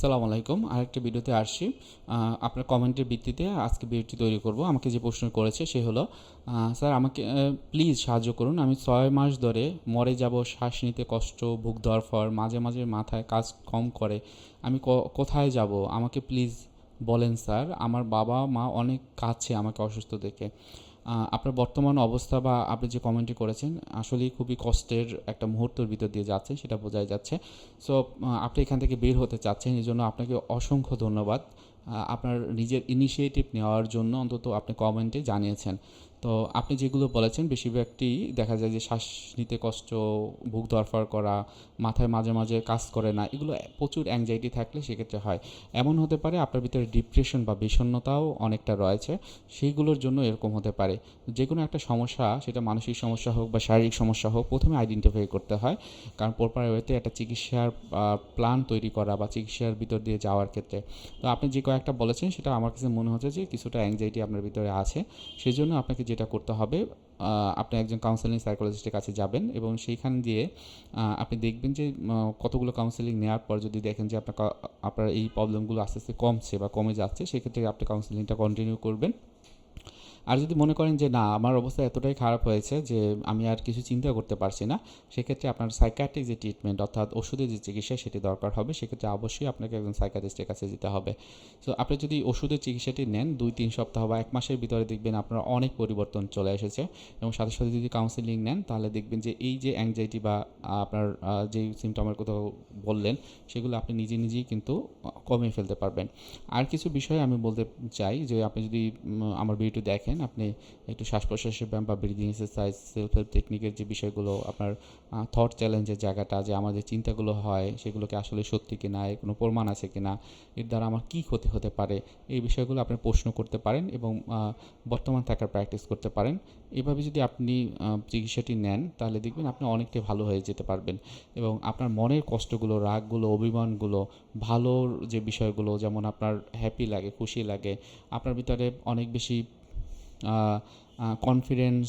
আসসালামু আলাইকুম। আরেকটা ভিডিওতে আসছি। আপনার কমেন্টের ভিত্তিতে আজকে ভিডিওটি তৈরি করব। আমাকে যে প্রশ্ন করেছে সে হলো স্যার আমাকে প্লিজ সাহায্য করুন। আমি ছয় মাস ধরে মরে যাব, শ্বাস নিতে কষ্ট বুক ধরফর মাঝে মাঝে মাথায় কাজ কম করে। আমি কোথায় যাব? আমাকে প্লিজ বলেন, স্যার, আমার বাবা মা অনেক কাছে আমাকে অসুস্থ দেখে। আপনার বর্তমান অবস্থা বা আপনি যে কমেন্টটি করেছেন, আসলেই খুবই কষ্টের একটা মুহূর্তের ভিতর দিয়ে যাচ্ছে, সেটা বোঝাই যাচ্ছে। সো আপনি এখান থেকে বের হতে চাচ্ছেন, এই জন্য আপনাকে অসংখ্য ধন্যবাদ। আপনার নিজের ইনিশিয়েটিভ নেওয়ার জন্য অন্তত আপনি কমেন্টে জানিয়েছেন। তো আপনি যেগুলো বলেছেন, বেশিরভাগটি দেখা যায় যে শ্বাস নিতে কষ্ট, বুক দরফার করা, মাথায় মাঝে মাঝে কাজ করে না, এগুলো প্রচুর অ্যাংজাইটি থাকলে সেক্ষেত্রে হয়। এমন হতে পারে আপনার ভিতরে ডিপ্রেশন বা বিষণ্ণতাও অনেকটা রয়েছে, সেইগুলোর জন্য এরকম হতে পারে। যে কোনো একটা সমস্যা, সেটা মানসিক সমস্যা হোক বা শারীরিক সমস্যা হোক, প্রথমে আইডেন্টিফাই করতে হয়। কারণ প্রপার ওয়েতে একটা চিকিৎসার প্ল্যান তৈরি করা বা চিকিৎসার ভিতর দিয়ে যাওয়ার ক্ষেত্রে। তো আপনি যে কয়েকটা বলেছেন, সেটা আমার কাছে মনে হচ্ছে যে কিছুটা অ্যাংজাইটি আপনার ভিতরে আছে। সেই জন্য আপনাকে যেটা করতে হবে আপনি একজন কাউন্সেলিং সাইকোলজিস্টের কাছে যাবেন এবং সেইখান দিয়ে আপনি দেখবেন যে কতগুলো কাউন্সেলিং নেওয়ার পর যদি দেখেন যে আপনার আপনার এই প্রবলেমগুলো আস্তে আস্তে কমছে বা কমে যাচ্ছে, সেক্ষেত্রে আপনি কাউন্সেলিংটা কন্টিনিউ করবেন। আর যদি মনে করেন যে, না, আমার অবস্থা এতটাই খারাপ হয়েছে যে, আমি আর কিছু চিন্তা করতে পারছি না, সেক্ষেত্রে আপনার সাইকাট্রিক যে ট্রিটমেন্ট অর্থাৎ ওষুধের যে চিকিৎসা, সেটি দরকার হবে। সেক্ষেত্রে অবশ্যই আপনাকে একজন সাইকাটিস্টের কাছে যেতে হবে। সো আপনি যদি ওষুধের চিকিৎসাটি নেন, দুই, তিন সপ্তাহ বা এক মাসের ভিতরে দেখবেন আপনার অনেক পরিবর্তন চলে এসেছে এবং সাথে সাথে যদি কাউন্সিলিং নেন, তাহলে দেখবেন যে, এই যে অ্যাংজাইটি বা আপনার যেই সিমটমের কথা বললেন, সেগুলো আপনি নিজে, নিজেই কিন্তু কমিয়ে ফেলতে পারবেন। আর কিছু বিষয় আমি বলতে চাই যে, আপনি যদি আমার ভিডিওটি দেখেন আপনি একটু শ্বাস প্রশ্বাসের ব্যায়াম বা ব্রিদিং এক্সারসাইজ সেলফ হেল্প টেকনিকের যে বিষয়গুলো, আপনার থট চ্যালেঞ্জের জায়গাটা, যে আমার যে চিন্তাগুলো হয় সেগুলোকে আসলে সত্যি কিনা, এর কোনো প্রমাণ আছে কিনা, এর দ্বারা আমার কী ক্ষতি হতে পারে, এই বিষয়গুলো আপনি প্রশ্ন করতে পারেন এবং বর্তমান থাকার প্র্যাকটিস করতে পারেন। এভাবে যদি আপনি চিকিৎসাটি নেন, তাহলে দেখবেন আপনি অনেকটাই ভালো হয়ে যেতে পারবেন এবং আপনার মনের কষ্টগুলো, রাগগুলো, অভিমানগুলো, ভালোর যে বিষয়গুলো, যেমন আপনার হ্যাপি লাগে, খুশি লাগে, আপনার ভিতরে অনেক বেশি কনফিডেন্স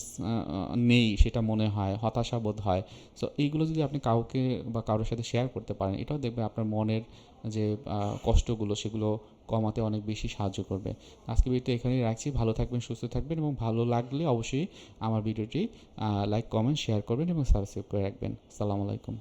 নেই, সেটা মনে হয় হতাশা বোধ হয়। সো এইগুলো যদি আপনি কাউকে বা কারোর সাথে শেয়ার করতে পারেন, এটাও দেখবে আপনার মনের যে কষ্টগুলো, সেগুলো কমাতে অনেক বেশি সাহায্য করবে। আজকে ভিডিওটা এখানেই রাখছি। ভালো থাকবেন, সুস্থ থাকবেন এবং ভালো লাগলে অবশ্যই আমার ভিডিওটি লাইক কমেন্ট শেয়ার করবেন এবং সাবস্ক্রাইব করে রাখবেন। সালামু আলাইকুম।